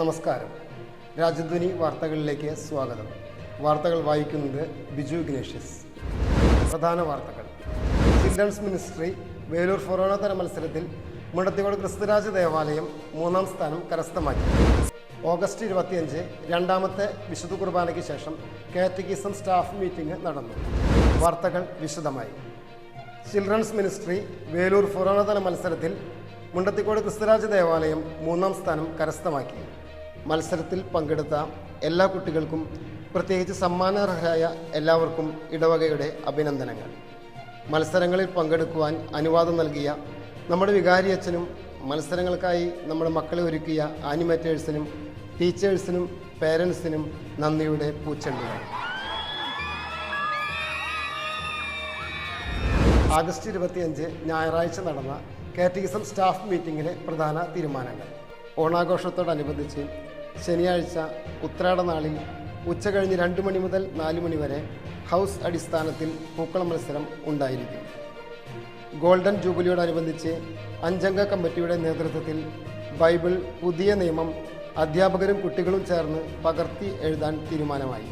നമസ്കാരം. രാജധ്വനി വാർത്തകളിലേക്ക് സ്വാഗതം. വാർത്തകൾ വായിക്കുന്നത് ബിജു ഗ്നേഷ്യസ് പ്രധാന വാർത്തകൾ. ചിൽഡ്രൻസ് മിനിസ്ട്രി വേലൂർ ഫൊറോണതര മത്സരത്തിൽ മുണ്ടത്തിക്കോട് ക്രിസ്തുരാജ ദേവാലയം മൂന്നാം സ്ഥാനം കരസ്ഥമാക്കി. ഓഗസ്റ്റ് ഇരുപത്തിയഞ്ച് രണ്ടാമത്തെ വിശുദ്ധ കുർബാനയ്ക്ക് ശേഷം കാറ്റഗിസം സ്റ്റാഫ് മീറ്റിംഗ് നടന്നു. വാർത്തകൾ വിശദമായി. ചിൽഡ്രൻസ് മിനിസ്ട്രി വേലൂർ ഫൊറോണതല മത്സരത്തിൽ മുണ്ടത്തിക്കോട് ക്രിസ്തുരാജ ദേവാലയം മൂന്നാം സ്ഥാനം കരസ്ഥമാക്കി. മത്സരത്തിൽ പങ്കെടുത്ത എല്ലാ കുട്ടികൾക്കും പ്രത്യേകിച്ച് സമ്മാനാർഹരായ എല്ലാവർക്കും ഇടവകയുടെ അഭിനന്ദനങ്ങൾ. മത്സരങ്ങളിൽ പങ്കെടുക്കുവാൻ അനുവാദം നൽകിയ നമ്മുടെ വികാരിയച്ഛനും മത്സരങ്ങൾക്കായി നമ്മുടെ മക്കളെ ഒരുക്കിയ ആനിമേറ്റേഴ്സിനും ടീച്ചേഴ്സിനും പേരൻസിനും നന്ദിയുടെ പൂച്ചെണ്ടുകൾ. ആഗസ്റ്റ് ഇരുപത്തിയഞ്ച് ഞായറാഴ്ച നടന്ന കാറ്റഗിസം സ്റ്റാഫ് മീറ്റിംഗിലെ പ്രധാന തീരുമാനങ്ങൾ. ഓണാഘോഷത്തോടനുബന്ധിച്ച് ശനിയാഴ്ച ഉത്രാട നാളിൽ ഉച്ച കഴിഞ്ഞ് രണ്ട് മണി മുതൽ നാല് മണി വരെ ഹൗസ് അടിസ്ഥാനത്തിൽ പൂക്കള മത്സരം ഉണ്ടായിരിക്കും. ഗോൾഡൻ ജൂബിലിയോടനുബന്ധിച്ച് അഞ്ചംഗ കമ്മിറ്റിയുടെ നേതൃത്വത്തിൽ ബൈബിൾ പുതിയ നിയമം അധ്യാപകരും കുട്ടികളും ചേർന്ന് പകർത്തി എഴുതാൻ തീരുമാനമായി.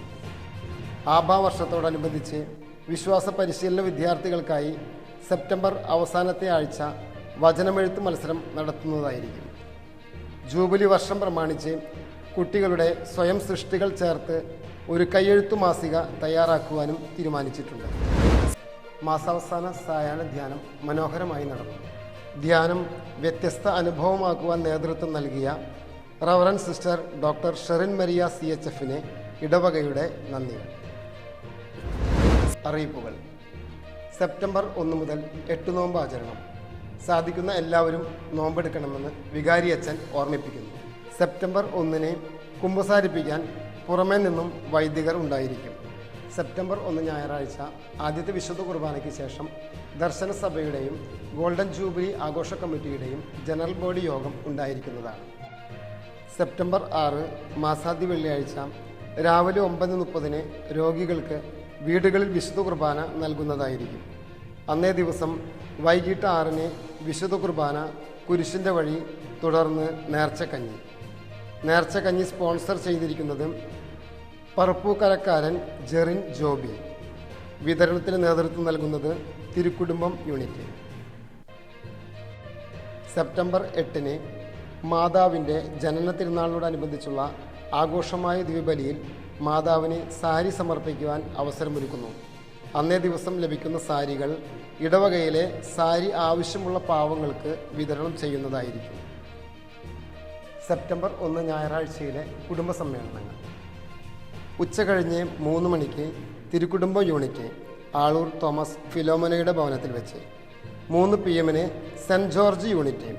ആഭാവർഷത്തോടനുബന്ധിച്ച് വിശ്വാസ പരിശീലന വിദ്യാർത്ഥികൾക്കായി സെപ്റ്റംബർ അവസാനത്തെ ആഴ്ച വചനമെഴുത്ത് മത്സരം നടത്തുന്നതായിരിക്കും. ജൂബിലി വർഷം പ്രമാണിച്ച് കുട്ടികളുടെ സ്വയം സൃഷ്ടികൾ ചേർത്ത് ഒരു കയ്യെഴുത്തു മാസിക തയ്യാറാക്കുവാനും തീരുമാനിച്ചിട്ടുണ്ട്. മാസാവസാന സായാഹ്ന ധ്യാനം മനോഹരമായി നടന്നു. ധ്യാനം വ്യത്യസ്ത അനുഭവമാക്കുവാൻ നേതൃത്വം നൽകിയ reverend sister doctor Sherin Maria C H എഫിന് ഇടവകയുടെ നന്ദികൾ അറിയിപ്പുകൾ. സെപ്റ്റംബർ ഒന്ന് മുതൽ എട്ട് നോമ്പ് ആചരണം. സാധിക്കുന്ന എല്ലാവരും നോമ്പെടുക്കണമെന്ന് വികാരി അച്ഛൻ ഓർമ്മിപ്പിക്കുന്നു. സെപ്റ്റംബർ ഒന്നിന് കുമ്പസാരിപ്പിക്കാൻ പുറമേ നിന്നും വൈദികർ ഉണ്ടായിരിക്കും. സെപ്റ്റംബർ ഒന്ന് ഞായറാഴ്ച ആദ്യത്തെ വിശുദ്ധ കുർബാനയ്ക്ക് ശേഷം ദർശന സഭയുടെയും ഗോൾഡൻ ജൂബിലി ആഘോഷ കമ്മിറ്റിയുടെയും ജനറൽ ബോഡി യോഗം ഉണ്ടായിരിക്കുന്നതാണ്. സെപ്റ്റംബർ ആറ് മാസാദ്യ വെള്ളിയാഴ്ച രാവിലെ ഒമ്പത് മുപ്പതിന് രോഗികൾക്ക് വീടുകളിൽ വിശുദ്ധ കുർബാന നൽകുന്നതായിരിക്കും. അന്നേ ദിവസം വൈകിട്ട് ആറിന് വിശുദ്ധ കുർബാന കുരിശിന്റെ വഴി തുടർന്ന് നേർച്ചക്കഞ്ഞി. നേർച്ചക്കഞ്ഞി സ്പോൺസർ ചെയ്തിരിക്കുന്നത് പറപ്പൂക്കരക്കാരൻ ജെറിൻ ജോബി. വിതരണത്തിന് നേതൃത്വം നൽകുന്നത് തിരുക്കുടുംബം യൂണിറ്റ്. സെപ്റ്റംബർ എട്ടിന് മാതാവിന്റെ ജനന തിരുനാളിനോടനുബന്ധിച്ചുള്ള ആഘോഷമായ ദ്വീപലിയിൽ മാതാവിന് സാരി സമർപ്പിക്കുവാൻ അവസരമൊരുക്കുന്നു. അന്നേ ദിവസം ലഭിക്കുന്ന സാരികൾ ഇടവകയിലെ സാരി ആവശ്യമുള്ള പാവങ്ങൾക്ക് വിതരണം ചെയ്യുന്നതായിരിക്കും. സെപ്റ്റംബർ ഒന്ന് ഞായറാഴ്ചയിലെ കുടുംബ സമ്മേളനങ്ങൾ. ഉച്ച കഴിഞ്ഞ് മൂന്ന് മണിക്ക് തിരുക്കുടുംബ യൂണിറ്റ് ആളൂർ തോമസ് ഫിലോമനയുടെ ഭവനത്തിൽ വെച്ച്. മൂന്ന് പി എമ്മിന് Saint George unit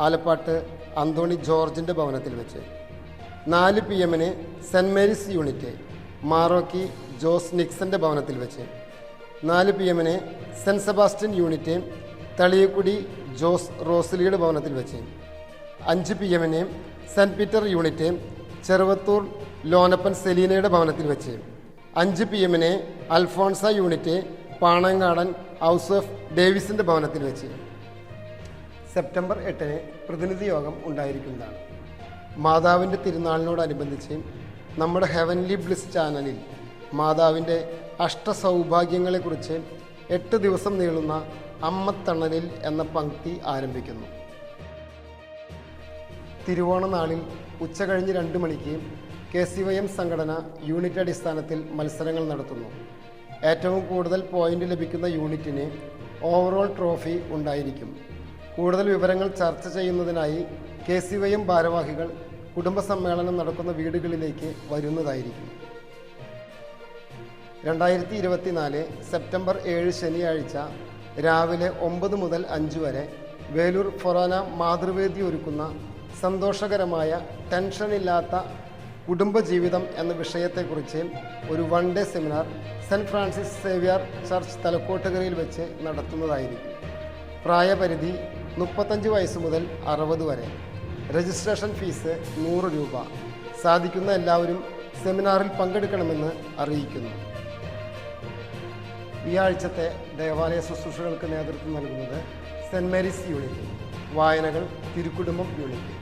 Alappatt Antony ജോർജിന്റെ ഭവനത്തിൽ വെച്ച്. നാല് പി എമ്മിന് Saint Mary's unit Marokki Jose നിക്സന്റെ ഭവനത്തിൽ വെച്ച്. നാല് പി എമ്മിന് Saint Sebastian unit Thaliyakkudi Jose റോസ്ലിയുടെ ഭവനത്തിൽ വെച്ച്. അഞ്ച് പി എമ്മിന് Saint Peter unit Cheruvathur Lonappan സെലീനയുടെ ഭവനത്തിൽ വെച്ച്. അഞ്ച് പി എമ്മിന് Alphonsa unit Panangadan house of ഡേവിസിന്റെ ഭവനത്തിൽ വെച്ച്. സെപ്റ്റംബർ എട്ടിന് പ്രതിനിധി യോഗം ഉണ്ടായിരിക്കുന്നതാണ്. മാതാവിന്റെ തിരുനാളിനോടനുബന്ധിച്ച് നമ്മുടെ ഹെവൻലി ബ്ലിസ് ചാനലിൽ മാതാവിന്റെ അഷ്ടസൗഭാഗ്യങ്ങളെക്കുറിച്ച് എട്ട് ദിവസം നീളുന്ന അമ്മത്തണലിൽ എന്ന പങ്ക്തി ആരംഭിക്കുന്നു. തിരുവോണ നാളിൽ ഉച്ച കഴിഞ്ഞ് രണ്ട് മണിക്ക് കെ സി വൈ എം സംഘടന യൂണിറ്റ് അടിസ്ഥാനത്തിൽ മത്സരങ്ങൾ നടത്തുന്നു. ഏറ്റവും കൂടുതൽ പോയിന്റ് ലഭിക്കുന്ന യൂണിറ്റിന് ഓവറോൾ ട്രോഫി ഉണ്ടായിരിക്കും. കൂടുതൽ വിവരങ്ങൾ ചർച്ച ചെയ്യുന്നതിനായി കെ സി വൈ എം ഭാരവാഹികൾ കുടുംബസമ്മേളനം നടക്കുന്ന വീടുകളിലേക്ക് വരുന്നതായിരിക്കും. രണ്ടായിരത്തി ഇരുപത്തിനാല് സെപ്റ്റംബർ ഏഴ് ശനിയാഴ്ച രാവിലെ ഒമ്പത് മുതൽ അഞ്ച് വരെ വേലൂർ ഫൊറാന മാതൃവേദി ഒരുക്കുന്ന സന്തോഷകരമായ ടെൻഷനില്ലാത്ത കുടുംബജീവിതം എന്ന വിഷയത്തെക്കുറിച്ച് ഒരു one day seminar Saint Francis Xavier church തലക്കോട്ടുകരയിൽ വെച്ച് നടത്തുന്നതായിരിക്കും. പ്രായപരിധി മുപ്പത്തഞ്ച് വയസ്സ് മുതൽ അറുപത് വരെ. രജിസ്ട്രേഷൻ ഫീസ് നൂറ് രൂപ. സാധിക്കുന്ന എല്ലാവരും സെമിനാറിൽ പങ്കെടുക്കണമെന്ന് അറിയിക്കുന്നു. ഈ ആഴ്ചത്തെ ദേവാലയ ശുശ്രൂഷകൾക്ക് നേതൃത്വം നൽകുന്നത് സെന്റ് മേരീസ് യൂണിറ്റ്. വായനകൾ തിരുക്കുടുംബം യൂണിറ്റ്.